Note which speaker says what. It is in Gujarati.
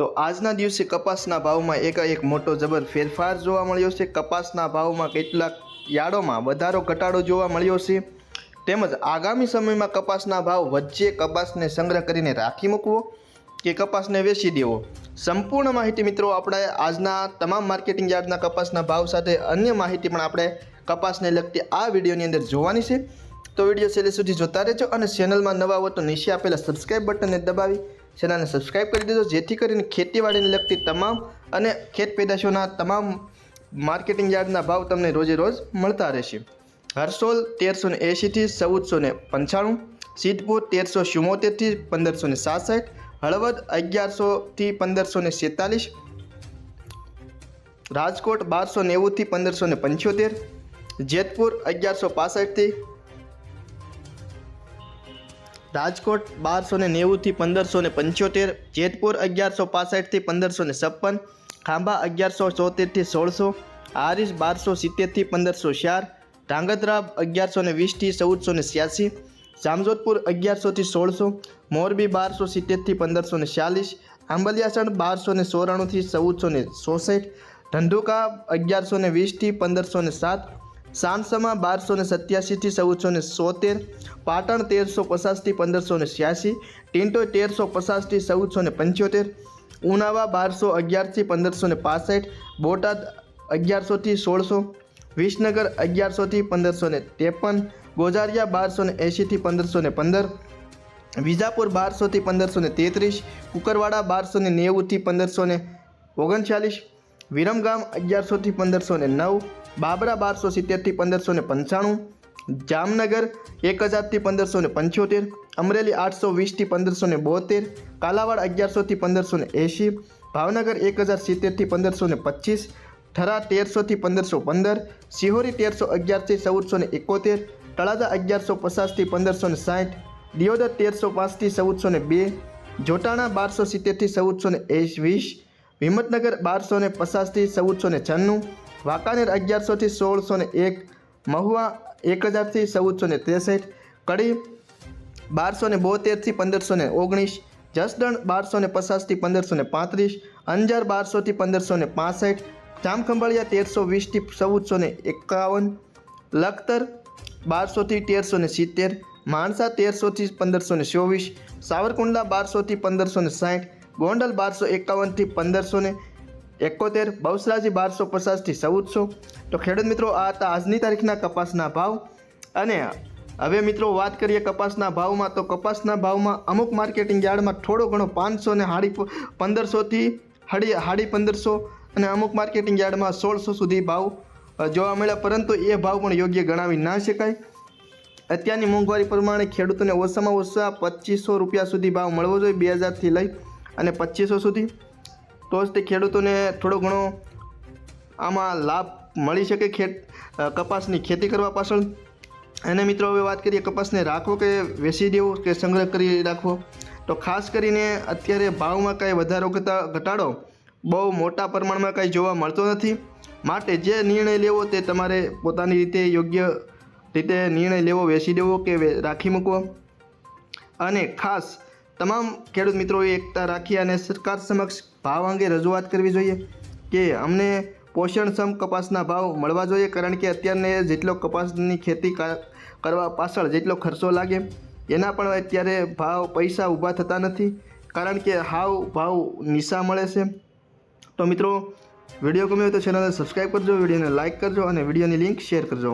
Speaker 1: તો આજના દિવસે કપાસના ભાવમાં એકાએક મોટો જબર ફેરફાર જોવા મળ્યો છે. કપાસના ભાવમાં કેટલાક યાર્ડોમાં વધારો ઘટાડો જોવા મળ્યો છે. તેમજ આગામી સમયમાં કપાસના ભાવ વચ્ચે કપાસને સંગ્રહ કરીને રાખી મૂકવો કે કપાસને વેચી દેવો? સંપૂર્ણ માહિતી મિત્રો આપણે આજના તમામ માર્કેટિંગ યાર્ડના કપાસના ભાવ સાથે અન્ય માહિતી પણ આપણે કપાસને લગતી આ વિડીયોની અંદર જોવાની છે. તો વીડિયો છેલ્લે સુધી જોતા રહેજો અને ચેનલમાં નવા હો તો નીચે આપેલા સબસ્ક્રાઈબ બટનને દબાવી ચેનલને સબસ્ક્રાઈબ કરી દેજો, જેથી કરીને ખેતીવાડીને લગતી તમામ અને ખેત પેદાશોના તમામ માર્કેટિંગ યાર્ડના ભાવ તમને રોજે રોજ મળતા રહેશે. હરસોલ તેરસો ને એંશીથી ચૌદસો ને પંચાણું સિદ્ધપુર તેરસો ચુમ્મોતેરથી પંદરસો ને સાસઠ, હળવદ અગિયારસોથી પંદરસો ને સેતાલીસ રાજકોટ બારસો નેવુંથી પંદરસો ને પંચોતેર, જેતપુર અગિયારસો પાસઠથી રાજકોટ બારસો ને નેવુંથી પંદરસો ને પંચોતેર, જેતપુર અગિયારસો પાસઠથી પંદરસો ને છપ્પન, ખાંભા અગિયારસો ચોતેરથી સોળસો હારીસ બારસો સિત્તેરથી પંદરસો ચાર ધાંગધ્રા અગિયારસો ને વીસથી ચૌદસો ને છ્યાસી, જામજોધપુર અગિયારસોથી સોળસો, મોરબી બારસો સિત્તેરથી પંદરસો ને ચાલીસ, આંબલિયાસણ બારસો ને ચોરાણુંથી ચૌદસો ને ચોસઠ, ધંધુકા અગિયારસો ને વીસથી પંદરસો ને સાત સામસમા બારસો ને સત્યાસીથી ચૌદસો ને સોતેર, પાટણ તેરસો પચાસથી પંદરસો ને છ્યાસી ટિન્ટો તેરસો પચાસથી ચૌદસો ને પંચોતેર, ઉનાવા બારસો અગિયારથી પંદરસો ને પાસઠ, બોટાદ અગિયારસોથી સોળસો, વિસનગર અગિયારસોથી પંદરસો ને ત્રેપન ગોઝારિયા બારસો ને એંશીથી પંદરસો ને પંદર, વિજાપુર બારસોથી પંદરસો ને તેત્રીસ, કુકરવાડા બારસો ને નેવુંથી પંદરસો ને ઓગણચાલીસ વિરમગામ અગિયારસોથી પંદરસો ને નવ, બાબરા બારસો સિત્તેરથી પંદરસો ને પંચાણું, જામનગર એક હજારથી પંદરસો ને પંચોતેર, અમરેલી આઠસો વીસથી પંદરસો ને બોતેર, કાલાવાડ અગિયારસોથી પંદરસો ને એંશી, ભાવનગર એક હજાર સિત્તેરથી પંદરસો ને પચીસ, થરા તેરસોથી પંદરસો પંદર સિહોરી તેરસો અગિયારથી ચૌદસો ને એકોતેર, તળાજા અગિયારસો પચાસથી પંદરસો ને સાઠ, દિયોદર તેરસો પાંચથી ચૌદસો ને બે, જોટાણા બારસો સિત્તેરથી ચૌદસો ને વીસ હિંમતનગર બારસો ને પચાસથી ચૌદસો ને છન્નું, વાંકાનેર અગિયારસોથી સોળસો ને એક, મહુવા એક હજારથી ચૌદસો ને ત્રેસઠ, કડી બારસો ને બોતેરથી પંદરસો ને ઓગણીસ, જસદણ બારસો ને પચાસથી પંદરસો ને પાંત્રીસ, અંજાર બારસોથી પંદરસો ને પાસઠ, જામખંભાળિયા તેરસો વીસથી ચૌદસો ને એકાવન, લખતર બારસોથી તેરસો ને સિત્તેર, માણસા તેરસોથી પંદરસો ને ચોવીસ, સાવરકુંડલા બારસોથી પંદરસો ને સાઠ ગોંડલ બારસો એકાવનથી પંદરસો ને એકોતેર, બહુસરાજી બારસો પચાસથી ચૌદસો. તો ખેડૂત મિત્રો, આ હતા આજની તારીખના કપાસના ભાવ. અને હવે મિત્રો, વાત કરીએ કપાસના ભાવમાં, તો કપાસના ભાવમાં અમુક માર્કેટિંગ યાર્ડમાં થોડો ઘણો પાંચસો ને હાડી પંદરસોથી હાડી હાડી પંદરસો અને અમુક માર્કેટિંગ યાર્ડમાં સોળસો સુધી ભાવ જોવા મળ્યા. પરંતુ એ ભાવ પણ યોગ્ય ગણાવી ના શકાય. અત્યારની મોંઘવારી પ્રમાણે ખેડૂતોને ઓછામાં ઓછા પચીસો રૂપિયા સુધી ભાવ મળવો જોઈએ બે હજારથી લઈ અને પચીસો સુધી. તો જ તે ખેડૂતોને થોડો ઘણો આમાં લાભ મળી શકે ખેત કપાસની ખેતી કરવા પાછળ. અને મિત્રો, હવે વાત કરીએ કપાસને રાખવો કે વેચી દેવો કે સંગ્રહ કરી રાખવો? તો ખાસ કરીને અત્યારે ભાવમાં કાંઈ વધારો ઘટા, ઘટાડો બહુ મોટા પ્રમાણમાં કાંઈ જોવા મળતો નથી. માટે જે નિર્ણય લેવો તે તમારે પોતાની રીતે યોગ્ય રીતે નિર્ણય લેવો, વેચી દેવો કે રાખી મૂકવો. અને ખાસ તમામ ખેડૂત મિત્રોએ એકતા રાખી અને સરકાર સમક્ષ ભાવ અંગે રજૂઆત કરવી જોઈએ કે અમને પોષણક્ષમ કપાસના ભાવ મળવા જોઈએ, કારણ કે અત્યારને જેટલો કપાસની ખેતી કરવા પાછળ જેટલો ખર્ચો લાગે, એના પણ અત્યારે ભાવ પૈસા ઊભા થતા નથી, કારણ કે હાવ ભાવ નિશા મળે છે. તો મિત્રો, વીડિયો ગમ્યો તો ચેનલને સબસ્ક્રાઈબ કરજો, વિડીયોને લાઇક કરજો અને વિડીયોની લિંક શેર કરજો.